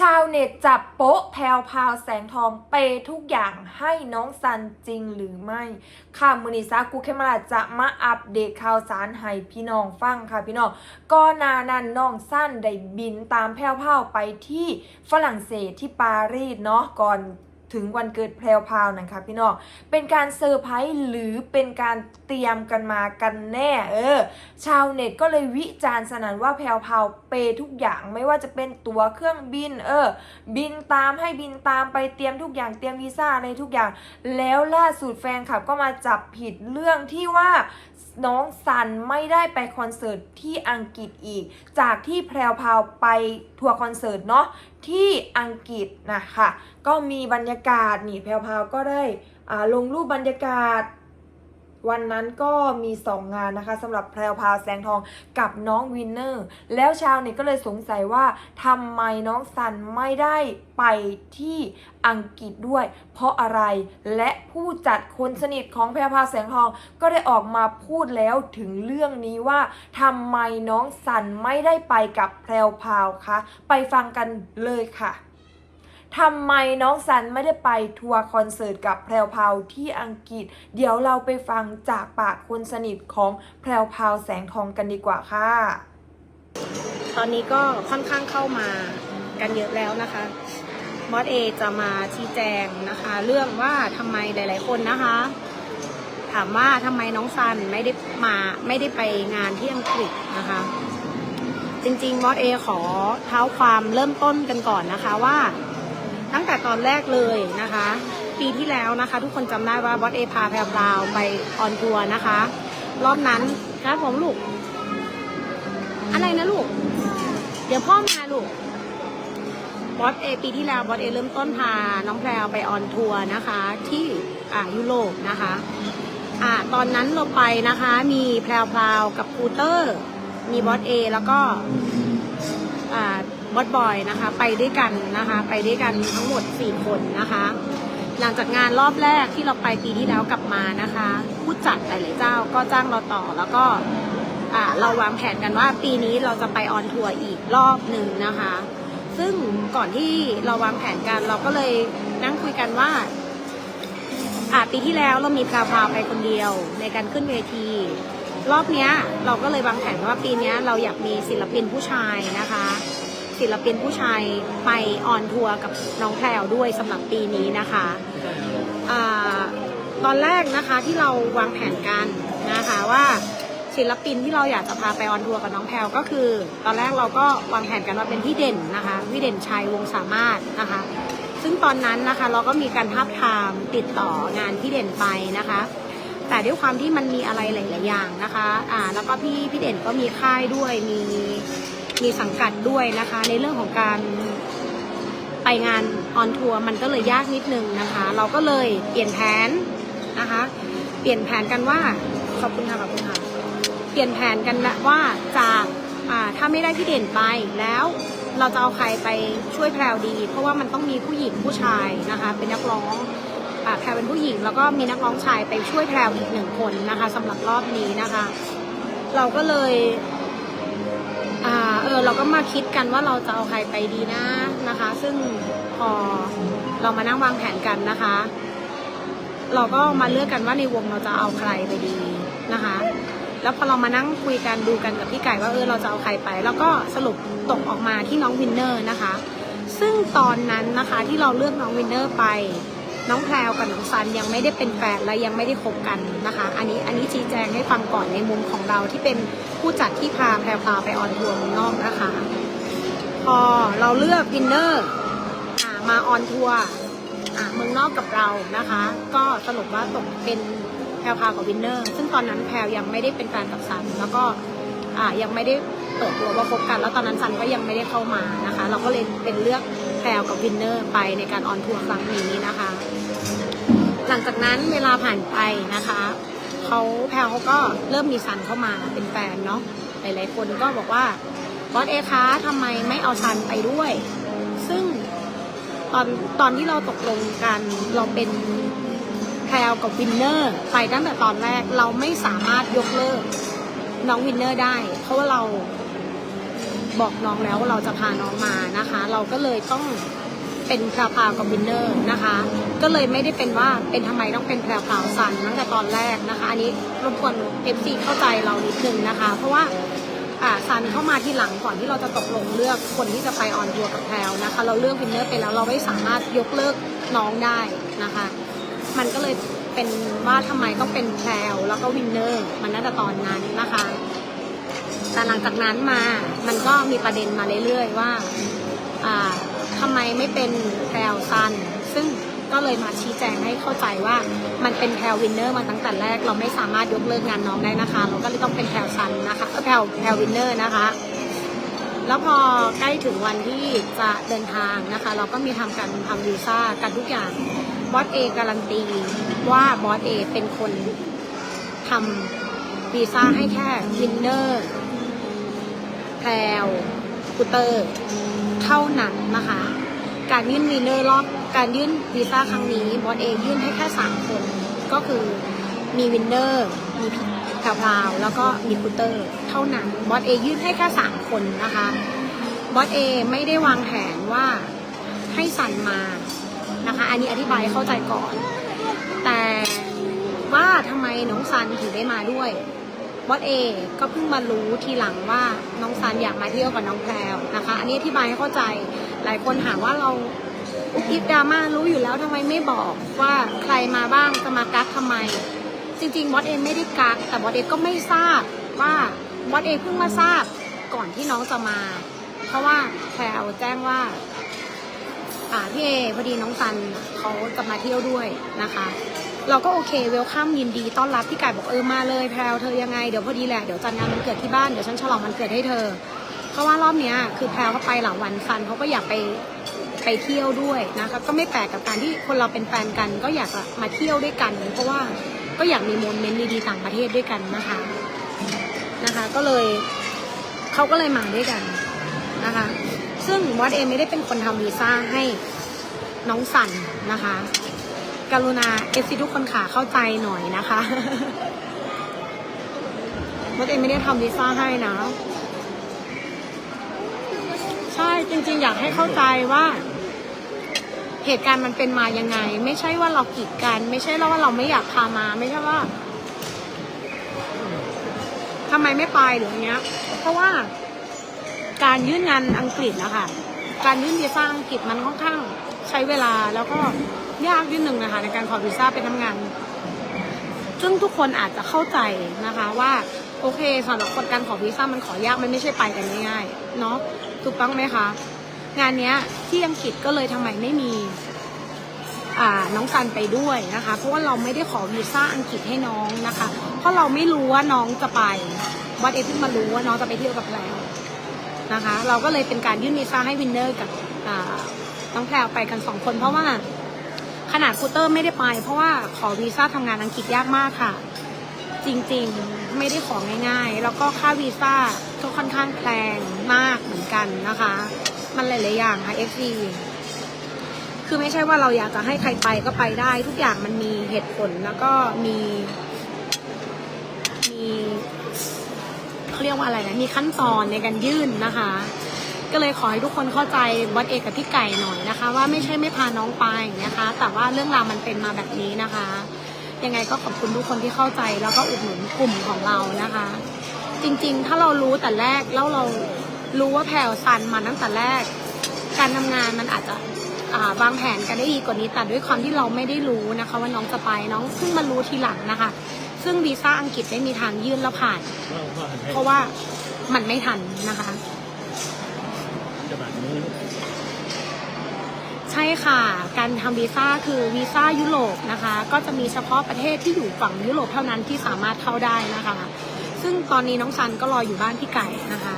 ชาวเน็ตจับโป๊ะแพรวพาวแสงทองเปทุกอย่างให้น้องซันจริงหรือไม่ ค่ะมือนิซากูเคมาลาจะมาอัปเดตข่าวสารให้พี่น้องฟังค่ะพี่น้องก็นานันน้องสั้นได้บินตามแพรวพาวไปที่ฝรั่งเศสที่ปารีสเนาะก่อนถึงวันเกิดแพรวพาวนะคะพี่น้อง เป็นการเซอร์ไพรส์หรือเป็นการเตรียมกันมากันแน่ เออ ชาวเน็ตก็เลยวิจารณ์สนั่นว่าแพรวพาว ย์ทุกอย่างไม่ว่าจะเป็นตั๋วเครื่องบิน เออ บินตามให้บินตามไปเตรียมทุกอย่างเตรียมวีซ่าอะไรทุกอย่าง แล้วล่าสุดแฟนคลับก็มาจับผิดเรื่องที่ว่าน้องซันไม่ได้ไปคอนเสิร์ตที่อังกฤษอีก จากที่แพรวพาวไปทัวร์คอนเสิร์ตเนาะที่อังกฤษนะคะก็มีบรรยากาศนี่แพรวพาวก็ได้ลงรูปบรรยากาศ วันนั้นก็มี 2 งานนะคะสำหรับแพรวพาแสงทองกับน้องวินเนอร์ แล้วชาวเน็ตก็เลยสงสัยว่าทำไมน้องซันไม่ได้ไปที่อังกฤษด้วย เพราะอะไรและผู้จัดคนสนิทของแพรวพาแสงทองก็ได้ออกมาพูดแล้วถึงเรื่องนี้ว่าทำไมน้องซันไม่ได้ไปกับแพรวพาวคะไปฟังกันเลยค่ะ ทำไมน้องซันไม่ได้ไปทัวร์คอนเสิร์ตกับแพรวพาวที่อังกฤษ เดี๋ยวเราไปฟังจากปากคนสนิทของแพรวพาวแสงทองกันดีกว่าค่ะ ตอนนี้ก็ค่อนข้างเข้ามากันเยอะแล้วนะคะมอสเอจะมาชี้แจงนะคะ เรื่องว่าทำไมหลาย ๆ คนนะคะ ถามว่าทำไมน้องซันไม่ได้มาไม่ได้ไปงานที่อังกฤษนะคะจริงๆมอสเอขอเท้าความเริ่มต้นกันก่อนนะคะว่า ตั้งแต่ตอนแรกเลยนะคะ ปีที่แล้วนะคะ ทุกคนจำได้ว่าบอสเอพาแพรวาวไปออนทัวร์นะคะ รอบนั้นครับผมลูก อะไรนะลูก เดี๋ยวพ่อมาลูกบอสเอปีที่แล้วบอสเอเริ่มต้นพาน้องแพรวไปออนทัวร์นะคะ ที่อ่ายุโรปนะคะอ่าตอนนั้นเราไปนะคะ มีแพรวพราวกับคูเตอร์ มีบอสเอแล้วก็อ่า บอสบอยนะคะ ไปด้วยกันนะคะ ไปด้วยกันทั้งหมด 4 คนนะคะ หลังจากงานรอบแรกที่เราไปปีที่แล้วกลับมานะคะ ผู้จัดหลายๆเจ้าก็จ้างเราต่อแล้วก็เราวางแผนกันว่าปีนี้เราจะไปออนทัวร์อีกรอบหนึ่งนะคะ ซึ่งก่อนที่เราวางแผนกันเราก็เลยนั่งคุยกันว่าปีที่แล้วเรามีพาวพาไปคนเดียวในการขึ้นเวที รอบเนี้ยเราก็เลยวางแผนว่าปีนี้เราอยากมีศิลปินผู้ชายนะคะ ศิลปินผู้ชายไปออนทัวร์กับน้องแพรวด้วยสำหรับปีนี้นะคะอ่าตอนแรกนะคะที่เราวางแผนกันนะคะว่าศิลปินที่เราอยากจะพาไปออนทัวร์กับน้องแพรวก็คือ ตอนแรกเราก็วางแผนกันว่าเป็นพี่เด่นนะคะพี่เด่นชัยวงสามารถนะคะ ซึ่งตอนนั้นนะคะเราก็มีการทับทามติดต่องานพี่เด่นไปนะคะ แต่ด้วยความที่มันมีอะไรหลาย ๆ อย่างนะคะอ่าแล้วก็พี่พี่เด่นก็มีค่ายด้วยมี มีสังกัดด้วยนะคะ ในเรื่องของการไปงานออนทัวร์มันก็เลยยากนิดนึงนะคะ เราก็เลยเปลี่ยนแผนนะคะ เปลี่ยนแผนกันว่าขอบคุณค่ะขอบคุณค่ะเปลี่ยนแผนกันละว่าจากถ้าไม่ได้พี่เด่นไปแล้วเราจะเอาใครไปช่วยแพรวดี เพราะว่ามันต้องมีผู้หญิงผู้ชายนะคะ เป็นนักร้องอแพรวเป็นผู้หญิง แล้วก็มีนักร้องชายไปช่วยแพรวอีกหนึ่งคนนะคะสำหรับรอบนี้นะคะ เราก็เลย เออเราก็มาคิดกันว่าเราจะเอาใครไปดีนะนะคะ ซึ่งพอเรามานั่งวางแผนกันนะคะ เราก็มาเลือกกันว่าในวงเราจะเอาใครไปดีนะคะ แล้วพอเรามานั่งคุยกันดูกันกับพี่ไก่ว่าเออเราจะเอาใครไป แล้วก็สรุปตกออกมาที่น้องวินเนอร์นะคะ ซึ่งตอนนั้นนะคะที่เราเลือกน้องวินเนอร์ไป น้องแพรวกับน้องซันยังไม่ได้เป็นแฟนและยังไม่ได้คบกันนะคะ อันนี้อันนี้ชี้แจงให้ฟังก่อนในมุมของเราที่เป็นผู้จัดที่พาแพรวพาไปออนทัวร์เมืองนอกนะคะ พอเราเลือกวินเนอร์อมาออนทัวร์เมืองนอกกับเรานะคะ ก็สรุปว่าตกเป็นแพรวพากับวินเนอร์ ซึ่งตอนนั้นแพรวยังไม่ได้เป็นแฟนกับซันแล้วก็ยังไม่ได้เปิดตัวว่าคบกัน แล้วตอนนั้นซันก็ยังไม่ได้เข้ามานะคะ เราก็เลยเป็นเลือกแพรวกับวินเนอร์ไปในการออนทัวร์ครั้งนี้นะคะ ลังจากนั้นเวลาผ่านไปนะคะเขาแพรวเขาก็เริ่มมีซันเข้ามาเป็นแฟนเนาะหลายๆคนก็บอกว่าบอสเอคะทำไมไม่เอาซันไปด้วย ซึ่งตอนตอนที่เราตกลงกันเราเป็นแพรวกับวินเนอร์ไปตั้งแต่ตอนแรกเราไม่สามารถยกเลิกน้องวินเนอร์ได้ เพราะว่าเราบอกน้องแล้วว่าเราจะพาน้องมานะคะ เราก็เลยต้อง เป็นแพรวพาวกับวินเนอร์นะคะ ก็เลยไม่ได้เป็นว่าเป็นทำไมต้องเป็นแพรวพาวซันตั้งแต่ตอนแรกนะคะ อันนี้รบกวน FC เข้าใจเรานิดนึงนะคะ เพราะว่าซันเข้ามาที่หลังก่อนที่เราจะตกลงเลือกคนที่จะไปออนทัวร์กับแพรวนะคะ เราเลือกวินเนอร์ไปแล้วเราไม่สามารถยกเลิกน้องได้นะคะ มันก็เลยเป็นว่าทำไมต้องเป็นแพรวแล้วก็วินเนอร์มันน่าจะตอนนั้นนะคะ แต่หลังจากนั้นมามันก็มีประเด็นมาเรื่อยๆว่าอ่า ทำไมไม่เป็นแพรวซัน ซึ่งก็เลยมาชี้แจงให้เข้าใจว่ามันเป็นแพรววินเนอร์มาตั้งแต่แรก เราไม่สามารถยกเลิกงานน้องได้นะคะ เราก็เลยต้องเป็นแพรวซันนะคะแพรวแพรววินเนอร์นะคะ แล้วพอใกล้ถึงวันที่จะเดินทางนะคะ เราก็มีทำการทำวีซ่ากันทุกอย่างบอสเอการันตีว่าบอสเอเป็นคนทำวีซ่าให้แค่วินเนอร์แพรวกูเตอร์ เท่านั้นนะคะ การยื่นวีเนอร์รอบการยื่นวีซ่าครั้งนี้บอสเอยื่นให้แค่สามคน ก็คือมีวินเนอร์ มีแพราวแล้วก็มีกูเตอร์ เท่านั้นบอสเอยื่นให้แค่สามคนนะคะบอสเอไม่ได้วางแผนว่าให้สันมานะคะ อันนี้อธิบายเข้าใจก่อน แต่ว่าทำไมน้องซันถึงได้มาด้วย บอสเอก็เพิ่งมารู้ทีหลังว่าน้องซันอยากมาเที่ยวกับน้องแพรวนะคะ อันนี้อธิบายให้เข้าใจหลายคนถามว่าเราอุบอิบดราม่ารู้อยู่แล้วทำไมไม่บอกว่าใครมาบ้างจะมากักทำไม จริงๆบอสเอไม่ได้กักแต่บอสเอก็ไม่ทราบว่าบอสเอเพิ่งมาทราบก่อนที่น้องจะมา เพราะว่าแพรวแจ้งว่า อ่าพี่เอพอดีน้องซันเขาจะมาเที่ยวด้วยนะคะ เราก็โอเคเวลคัมยินดีต้อนรับพี่ไก่บอกเออมาเลยแพรวเธอยังไงเดี๋ยวพอดีแหละเดี๋ยวจัดงานวันเกิดที่บ้านเดี๋ยวฉันฉลองวันเกิดให้เธอ เพราะว่ารอบเนี้ยคือแพรวก็ไปหลายวันซันเขาก็อยากไปไปเที่ยวด้วยนะคะก็ไม่แปลกกับการที่คนเราเป็นแฟนกัน ก็อยากจะมาเที่ยวด้วยกัน เพราะว่าก็อยากมีโมเมนต์ดีๆต่างประเทศด้วยกันนะคะนะคะ ก็เลยเขาก็เลยมาด้วยกันนะคะ ซึ่งวอดเองไม่ได้เป็นคนทำวีซ่าให้น้องสันนะคะ กรุณาเอฟซีทุกคนขาเข้าใจหน่อยนะคะวอดเองไม่ได้ทำวีซ่าให้นะ ใช่จริงๆ อยากให้เข้าใจว่า เหตุการณ์มันเป็นมายังไง ไม่ใช่ว่าเรากีดกัน ไม่ใช่ว่าเราไม่อยากพามา ไม่ใช่ว่าทำไมไม่ไปหรืออย่างเงี้ย เพราะว่า การยื่นงานอังกฤษนะคะการยื่นวีซ่าอังกฤษมันค่อนข้างใช้เวลาแล้วก็ยากนิดหนึ่งนะคะในการขอวีซ่าไปทำงาน ซึ่งทุกคนอาจจะเข้าใจนะคะว่าโอเคสำหรับคนการขอวีซ่ามันขอยากมันไม่ใช่ไปกันง่ายๆเนาะถูกต้องไหมคะ งานเนี้ยที่อังกฤษก็เลยทำไมไม่มีอ่าน้องซันไปด้วยนะคะ เพราะว่าเราไม่ได้ขอวีซ่าอังกฤษให้น้องนะคะ เพราะเราไม่รู้ว่าน้องจะไปวัดเอเพิ่งมารู้ว่าน้องจะไปเที่ยวกับแพร นะคะ เราก็เลยเป็นการยื่นวีซ่าให้วินเนอร์กับน้องแพรวไปกันสองคน เพราะว่าขนาดคูเตอร์ไม่ได้ไป เพราะว่าขอวีซ่าทำงานอังกฤษยากมากค่ะ จริงๆไม่ได้ของง่ายๆ แล้วก็ค่าวีซ่าก็ค่อนข้างแพงมากเหมือนกันนะคะ มันหลายๆอย่างค่ะ FC คือไม่ใช่ว่าเราอยากจะให้ใครไปก็ไปได้ ทุกอย่างมันมีเหตุผลแล้วก็มี มี เขาเรียกว่าอะไรนะมีขั้นตอนในการยื่นนะคะ ก็เลยขอให้ทุกคนเข้าใจวัดเอกกับพี่ไก่หน่อยนะคะ ว่าไม่ใช่ไม่พาน้องไปนะคะ แต่ว่าเรื่องราวมันเป็นมาแบบนี้นะคะ ยังไงก็ขอบคุณทุกคนที่เข้าใจแล้วก็อุดหนุนกลุ่มของเรานะคะ จริงๆ ถ้าเรารู้แต่แรกแล้วเรารู้ว่าแพลวซันมาตั้งแต่แรก การทำงานมันอาจจะอ่าวางแผนกันได้ดีกว่านี้แต่ด้วยความที่เราไม่ได้รู้นะคะ ว่าน้องจะไปน้องเพิ่งมารู้ทีหลังนะคะ ซึ่งวีซ่าอังกฤษไม่มีทางยื่นแล้วผ่าน เพราะว่ามันไม่ทันนะคะจะแบบนี้ใช่ค่ะ การทำวีซ่าคือวีซ่ายุโรปนะคะ ก็จะมีเฉพาะประเทศที่อยู่ฝั่งยุโรปเท่านั้นที่สามารถเข้าได้นะคะ ซึ่งตอนนี้น้องซันก็รออยู่บ้านพี่ไก่นะคะ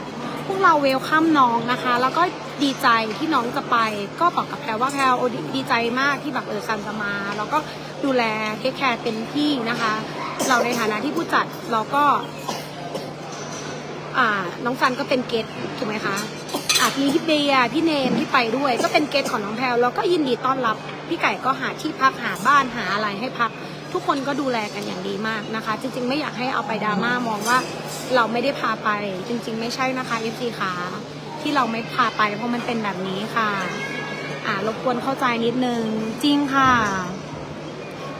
พวกเราเวลคัมน้องนะคะ แล้วก็ดีใจที่น้องจะไปก็บอกกับแพรว่าแพรโอดีดีใจมากที่แบบเออซันจะมา แล้วก็ดูแลเทคแคร์เต็มที่นะคะ เราในฐานะที่ผู้จัดเราก็ อ่า น้องซันก็เป็นเกสถูกไหมคะอะพี่เบียร์พี่เนมที่ไปด้วย ก็เป็นเกสของน้องแพลวแล้วก็ยินดีต้อนรับ พี่ไก่ก็หาที่พักหาบ้านหาอะไรให้พัก ทุกคนก็ดูแลกันอย่างดีมากนะคะ จริง ๆ ไม่อยากให้เอาไปดราม่ามองว่า เราไม่ได้พาไป จริง ๆ ไม่ใช่นะคะเอฟซีขาที่เราไม่พาไปเพราะมันเป็นแบบนี้ค่ะ อ่ารบกวนเข้าใจนิดนึงจริงค่ะ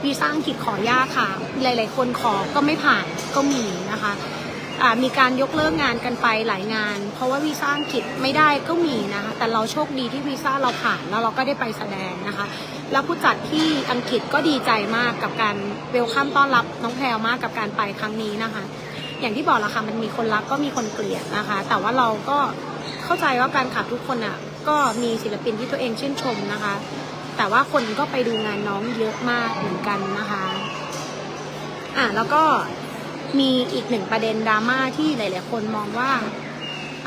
วีซ่าอังกฤษขอยากค่ะ หลาย ๆ คนขอก็ไม่ผ่านก็มีนะคะอ่ามีการยกเลิกงานกันไปหลายงาน เพราะว่าวีซ่าอังกฤษไม่ได้ก็มีนะคะแต่เราโชคดีที่วีซ่าเราผ่านแล้วเราก็ได้ไปแสดงนะคะ แล้วผู้จัดที่อังกฤษก็ดีใจมากกับการเวลคัมต้อนรับน้องแพรวมากกับการไปครั้งนี้นะคะ อย่างที่บอกละค่ะมันมีคนรักก็มีคนเกลียดนะคะ แต่ว่าเราก็เข้าใจว่าการขับทุกคนอะก็มีศิลปินที่ตัวเองชื่นชมนะคะ แต่ว่าคนก็ไปดูงานน้องเยอะมากเหมือนกันนะคะ อะแล้วก็มีอีกหนึ่งประเด็นดราม่าที่หลาย ๆ คนมองว่า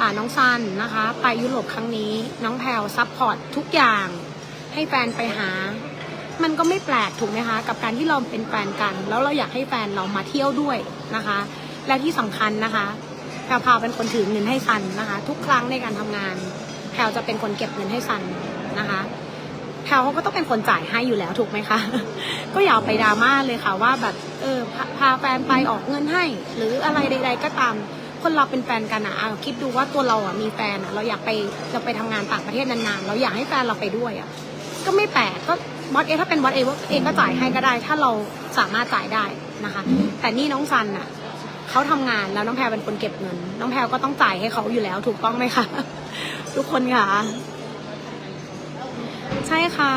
อ่าน้องซันนะคะ ไปยุโรปครั้งนี้ น้องแพลวซัพพอร์ตทุกอย่าง ให้แฟนไปหา มันก็ไม่แปลกถูกไหมคะ กับการที่เราเป็นแฟนกัน แล้วเราอยากให้แฟนเรามาเที่ยวด้วยนะคะ และที่สำคัญนะคะแพลวพาเป็นคนถือเงินให้ซันนะคะ ทุกครั้งในการทำงาน แพลวจะเป็นคนเก็บเงินให้ซันนะคะ แพลวเขาก็ต้องเป็นคนจ่ายให้อยู่แล้วถูกไหมคะ ก็อย่าเอาไปดราม่าเลยค่ะว่าแบบเออพาพาแฟนไปออกเงินให้ หรืออะไรใด ๆ ก็ตามคนเราเป็นแฟนกันอะเอาคิดดูว่าตัวเราอะมีแฟนอะเราอยากไปเราไปทำงานต่างประเทศนานๆ เราอยากให้แฟนเราไปด้วยอะก็ไม่แปลกก็บอสเอถ้าเป็นบอสเอเองก็จ่ายให้ก็ได้ ถ้าเราสามารถจ่ายได้นะคะ แต่นี่น้องซันอะเขาทำงานแล้วน้องแพรเป็นคนเก็บเงิน น้องแพรก็ต้องจ่ายให้เขาอยู่แล้วถูกต้องไหมคะทุกคนค่ะ ใช่ค่ะ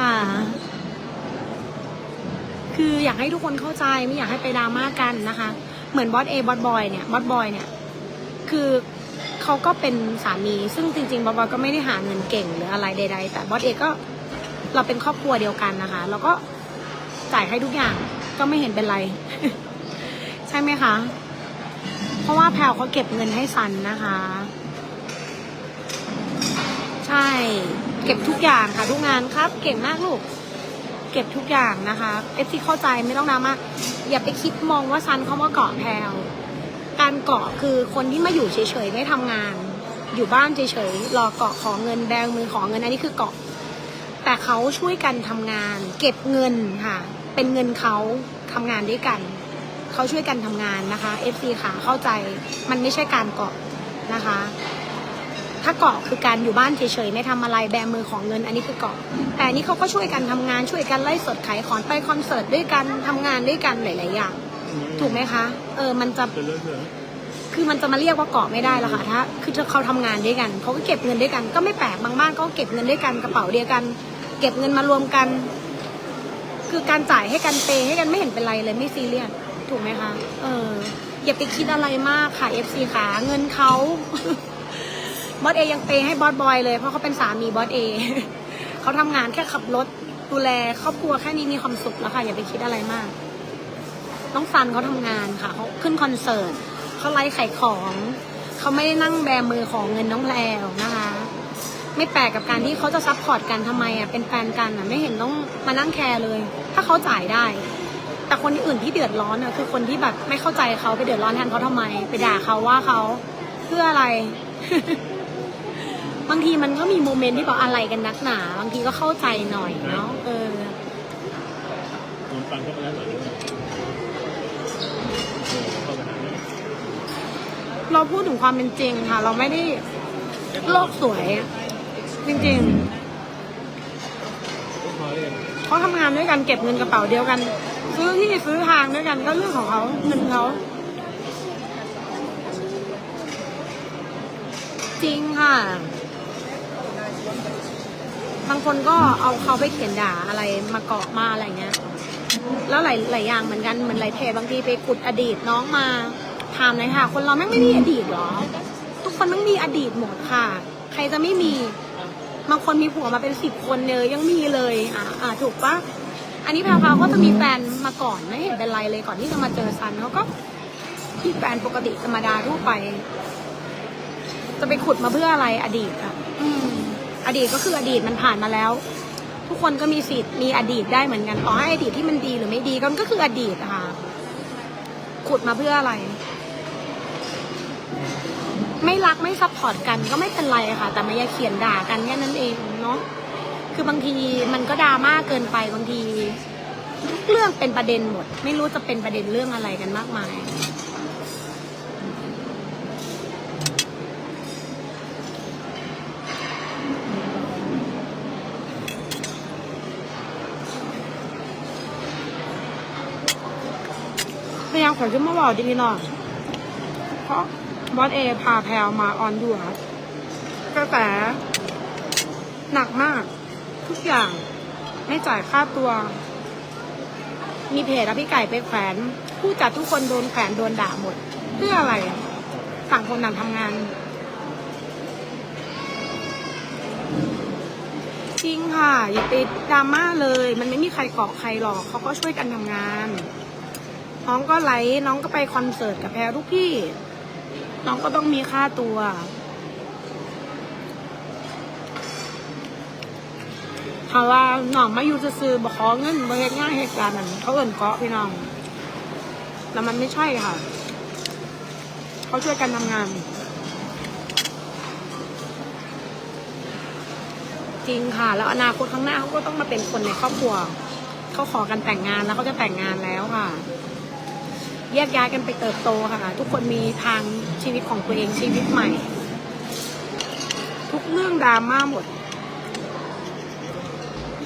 คืออยากให้ทุกคนเข้าใจไม่อยากให้ไปดราม่ากันนะคะ เหมือนบอสเอบอสบอยเนี่ยบอสบอยเนี่ย คือเขาก็เป็นสามี ซึ่งจริงๆบอสบอยก็ไม่ได้หาเงินเก่งหรืออะไรใด ๆ แต่บอสเอก็เราเป็นครอบครัวเดียวกันนะคะเราก็จ่ายให้ทุกอย่างก็ไม่เห็นเป็นไร ใช่ไหมคะ เพราะว่าแพลวเขาเก็บเงินให้ซันนะคะ ใช่ เก็บทุกอย่างค่ะทุกงานครับ เก่งมากลูก เก็บทุกอย่างนะคะเอฟซีเข้าใจไม่ต้องดราม่าอย่าไปคิดมองว่าซันเขามาเกาะแพลวการเกาะคือคนที่มาอยู่เฉยๆไม่ทำงาน อยู่บ้านเฉยๆรอเกาะขอเงินแบงมือขอเงินอันนี้คือเกาะ แต่เขาช่วยกันทำงาน เก็บเงินค่ะ เป็นเงินเขาทำงานด้วยกันเขาช่วยกันทำงานนะคะ FC ค่ะเข้าใจมันไม่ใช่การเกาะนะคะ ถ้าเกาะคือการอยู่บ้านเฉยๆไม่ทำอะไรแบมือของเงินอันนี้คือเกาะ แต่อันนี้เขาก็ช่วยกันทำงานช่วยกันไล่สดขายของไปคอนเสิร์ตด้วยกันทำงานด้วยกันหลายๆอย่าง ถูกไหมคะ เออมันจะคือมันจะมาเรียกว่าเกาะไม่ได้และค่ะถ้าคือเขาทำงานด้วยกันเขาก็เก็บเงินด้วยกัน ก็ไม่แปลกบางบ้านก็เก็บเงินด้วยกันกระเป๋าเดียวกัน เก็บเงินมารวมกัน คือการจ่ายให้กันเปย์ให้กันไม่เห็นเป็นไรเลยไม่ซีเรียสถูกไหมคะ เอออย่าไปคิดอะไรมากค่ะ FC ขาเงินเขา บอสเอยังเปย์ให้บอสบอยเลยเพราะเขาเป็นสามีบอสเอเขาทำงานแค่ขับรถดูแลครอบครัวแค่นี้มีความสุขแล้วค่ะ อย่าไปคิดอะไรมาก น้องซันเขาทำงานค่ะเขาขึ้นคอนเสิร์ตเขาไลฟ์ขายของเขาไม่ได้นั่งแบมือของเงินน้องแพรวนะคะ ไม่แปลกกับการที่เขาจะซัพพอร์ตกันทำไมอะเป็นแฟนกันอะไม่เห็นต้องมานั่งแคร์เลย ถ้าเขาจ่ายได้ แต่คนอื่นที่เดือดร้อนอะคือคนที่แบบไม่เข้าใจเขาไปเดือดร้อนแทนเขาทำไม ไปด่าเขาว่าเขาเพื่ออะไร บางทีมันก็มีโมเมนต์ที่บอกอะไรกันนักหนา บางทีก็เข้าใจหน่อยเนาะเออผมฟังเข้าไปแล้วเหรอเนี่ยเออเข้าไปหาเนี่ยเราพูดถึงความเป็นจริงค่ะ เราไม่ได้โลกสวยอะจริงพอเลยๆเขาทำงานด้วยกันเก็บเงินกระเป๋าเดียวกัน ซื้อที่ซื้อทางด้วยกันก็เรื่องของเขาเงินเขาจริงค่ะ บางคนก็เอาเขาไปเขียนด่าอะไรมาเกาะมาอะไรเงี้ย แล้วหลายหลายอย่างเหมือนกันเหมือนหลายเพจบางทีไปขุดอดีตน้องมาถามเลยค่ะ คนเราแม่งไม่มีอดีตหรอ ทุกคนต้องมีอดีตหมดค่ะ ใครจะไม่มีบางคนมีผัวมาเป็นสิบคนเลยยังมีเลยอ่าอ่าถูกปะอันนี้แพรวๆก็จะมีแฟนมาก่อนไม่เห็นเป็นไรเลยก่อนที่จะมาเจอซันเขาก็มีแฟนปกติธรรมดาทั่วไป จะไปขุดมาเพื่ออะไรอดีตอะอืม อดีตก็คืออดีตมันผ่านมาแล้ว ทุกคนก็มีสิทธิ์มีอดีตได้เหมือนกันต่อให้อดีตที่มันดีหรือไม่ดีก็มันก็คืออดีตอะค่ะขุดมาเพื่ออะไร ไม่รักไม่ซัพพอร์ตกันก็ไม่เป็นไรค่ะ แต่ไม่อย่าเขียนด่ากันแค่นั้นเองเนาะคือบางทีมันก็ดราม่าเกินไปบางทีทุกเรื่องเป็นประเด็นหมด ไม่รู้จะเป็นประเด็นเรื่องอะไรกันมากมาย ขอชื่อมาบอกดีหน่อยเพราะบอสเอพาแพลวมาออนดูครับกระแสหนักมาก ทุกอย่างไม่จ่ายค่าตัว มีเพจแล้วพี่ไก่ไปแขวน ผู้จัดทุกคนโดนแขวนโดนด่าหมด เพื่ออะไรต่างคนต่างทำงาน จริงค่ะ อย่าไปดราม่าเลย มันไม่มีใครเกาะใครหรอกเขาก็ช่วยกันทำงาน น้องก็ไลฟ์น้องก็ไปคอนเสิร์ตกับแพรทุกที่ น้องก็ต้องมีค่าตัวถ้าว่าน้องมาอยู่จะซื้อบอกขอเงินบริเวณงานเหตุการณ์นั้นเขาเอินเกาะพี่น้องแล้วมันไม่ใช่ค่ะ เขาช่วยกันทำงานจริงค่ะ แล้วอนาคตข้างหน้าเขาก็ต้องมาเป็นคนในครอบครัว เขาขอกันแต่งงานแล้วเขาจะแต่งงานแล้วค่ะ แยกย้ายกันไปเติบโตค่ะ ทุกคนมีทางชีวิตของตัวเองชีวิตใหม่ ทุกเรื่องดราม่าหมด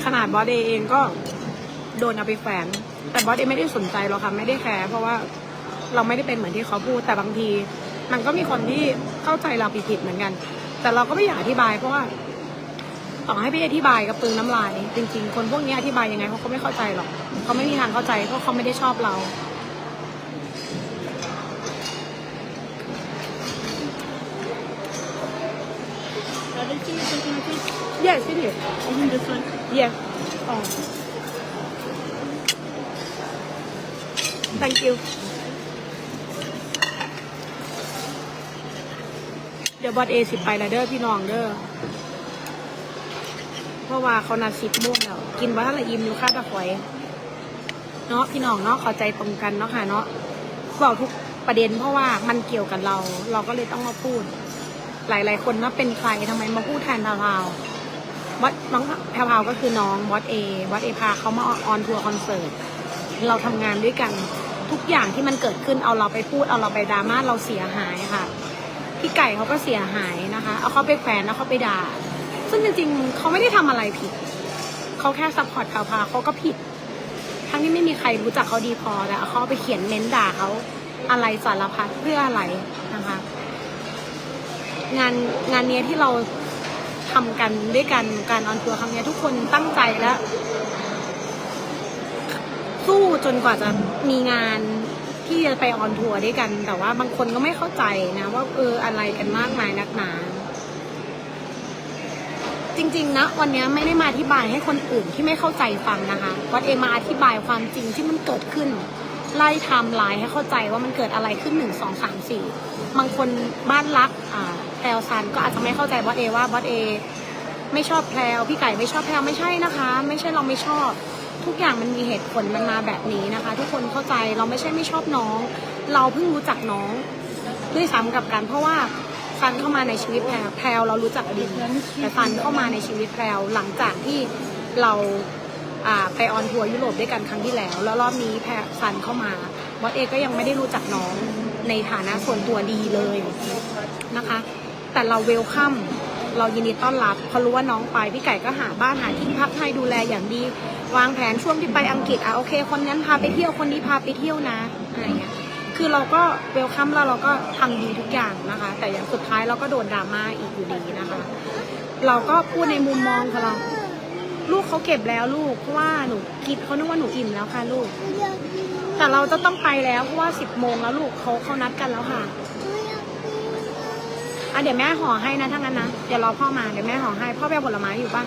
ขนาดบอสเดเองก็โดนเอาไปแฝงแต่บอสเดไม่ได้สนใจหรอกค่ะไม่ได้แคร์เพราะว่าเราไม่ได้เป็นเหมือนที่เขาพูด แต่บางที มันก็มีคนที่เข้าใจเราผิดๆเหมือนกัน แต่เราก็ไม่อยากอธิบายเพราะว่าต่อให้พี่อธิบายกับปืนน้ำลายจริง ๆ คนพวกนี้อธิบายยังไงเขาก็ไม่เข้าใจหรอกเขาไม่มีทางเข้าใจเพราะเขาไม่ได้ชอบเรา Yes, it is. Even this one? Yeah. Oh. Thank you. เดี๋ยวบอสเอสิไปแล้วเด้อพี่น้องเด้อ เพราะว่าเขานัดสิบโมงแล้วกินว่าละอิ่มอยู่ค่าตะไคร้เนาะพี่น้องเนาะเข้าใจตรงกันเนาะค่ะเนาะบอกทุกประเด็นเพราะว่ามันเกี่ยวกับเรา เราก็เลยต้องมาพูด หลาย ๆ คนว่าเป็นใครทำไมมาพูดแทนดาวาว บอสน้องแพรวก็คือน้องบอสเอบอสเอพาเขามาออนทัวร์คอนเสิร์ตเราทำงานด้วยกันทุกอย่างที่มันเกิดขึ้นเอาเราไปพูดเอาเราไปดราม่าเราเสียหายค่ะพี่ไก่เขาก็เสียหายนะคะ เอาเขาไปแขวนเอาเขาไปด่า ซึ่งจริงๆเขาไม่ได้ทำอะไรผิดเขาแค่ซัพพอร์ตแพรวพาเขาก็ผิด ทั้งที่ไม่มีใครรู้จักเขาดีพอแต่เอาเขาไปเขียนเม้นด่าเขาอะไรสารพัดเพื่ออะไรนะคะ งานงานเนี้ยที่เรา ทำกันด้วยกันการออนทัวร์ครั้งนี้ทุกคนตั้งใจและสู้จนกว่าจะมีงานที่จะไปออนทัวร์ด้วยกัน แต่ว่าบางคนก็ไม่เข้าใจนะ ว่าเอออะไรกันมากมายนักหนา จริง ๆ นะ วันนี้ไม่ได้มาอธิบายให้คนอื่นที่ไม่เข้าใจฟังนะคะวัดเองมาอธิบายความจริงที่มันเกิดขึ้น ไล่ไทม์ไลน์ให้เข้าใจว่ามันเกิดอะไรขึ้นหนึ่งสองสามสี่บางคนบ้านรักอ่า ลซันก็อาจจะไม่เข้าใจบอสเอว่าบอสเอไม่ชอบแพลวพี่ไก่ไม่ชอบแพลวไม่ใช่นะคะ ไม่ใช่เราไม่ชอบ ทุกอย่างมันมีเหตุผลมันมาแบบนี้นะคะ ทุกคนเข้าใจเราไม่ใช่ไม่ชอบน้อง เราเพิ่งรู้จักน้องด้วยซ้ำกับกันเพราะว่าฟันเข้ามาในชีวิตแพลวแพลวเรารู้จักดีแต่ฟันเข้ามาในชีวิตแพลวหลังจากที่เราอ่าไปออนทัวร์ยุโรปด้วยกันครั้งที่แล้ว แล้วรอบนี้แพรซันเข้ามาบอสเอก็ยังไม่ได้รู้จักน้องในฐานะส่วนตัวดีเลยนะคะ แต่เราเวลคัมเรายินดีต้อนรับเพราะรู้ว่าน้องไปพี่ไก่ก็หาบ้านหาที่พักให้ดูแลอย่างดี วางแผนช่วงที่ไปอังกฤษอะโอเค คนนั้นพาไปเที่ยวคนนี้พาไปเที่ยวนะอะไรเงี้ยคือเราก็เวลคัมแล้วเราก็ทำดีทุกอย่างนะคะ แต่อย่างสุดท้ายเราก็โดนดราม่าอีกอยู่ดีนะคะ เราก็พูดในมุมมองของเราลูกเขาเก็บแล้วลูกเพราะว่าหนูคิดเขานึกว่าหนูอิ่มแล้วค่ะลูก แต่เราจะต้องไปแล้วเพราะว่าสิบโมงแล้วลูกเขาเขานัดกันแล้วค่ะ อะเดี๋ยวแม่ห่อให้นะทั้างนั้นนะเดี๋ยวรอพ่อมาเดี๋ยวแม่ห่อให้พ่อไปเอาผลไม้อยู่ป่ะ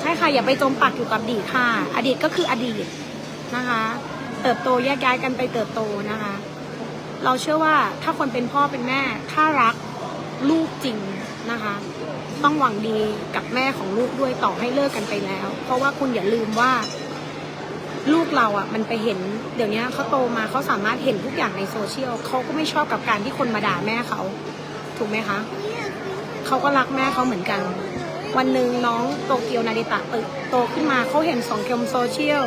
ใช่ค่ะอย่าไปจมปักอยู่กับอดีตค่ะ อดีตก็คืออดีตนะคะ เติบโตแยกย้ายกันไปเติบโตนะคะ เราเชื่อว่าถ้าคนเป็นพ่อเป็นแม่ ถ้ารักลูกจริงนะคะ ต้องหวังดีกับแม่ของลูกด้วยต่อให้เลิกกันไปแล้ว เพราะว่าคุณอย่าลืมว่า ลูกเราอะ มันไปเห็น เดี๋ยวนี้เขาโตมาเขาสามารถเห็นทุกอย่างในโซเชียลเขาก็ไม่ชอบกับการที่คนมาด่าแม่เขา ถูกไหมคะเขาก็รักแม่เขาเหมือนกัน วันหนึ่งน้องโตเกียวนาริตะติบโตขึ้นมาเขาเห็นสองเกมโซเชียล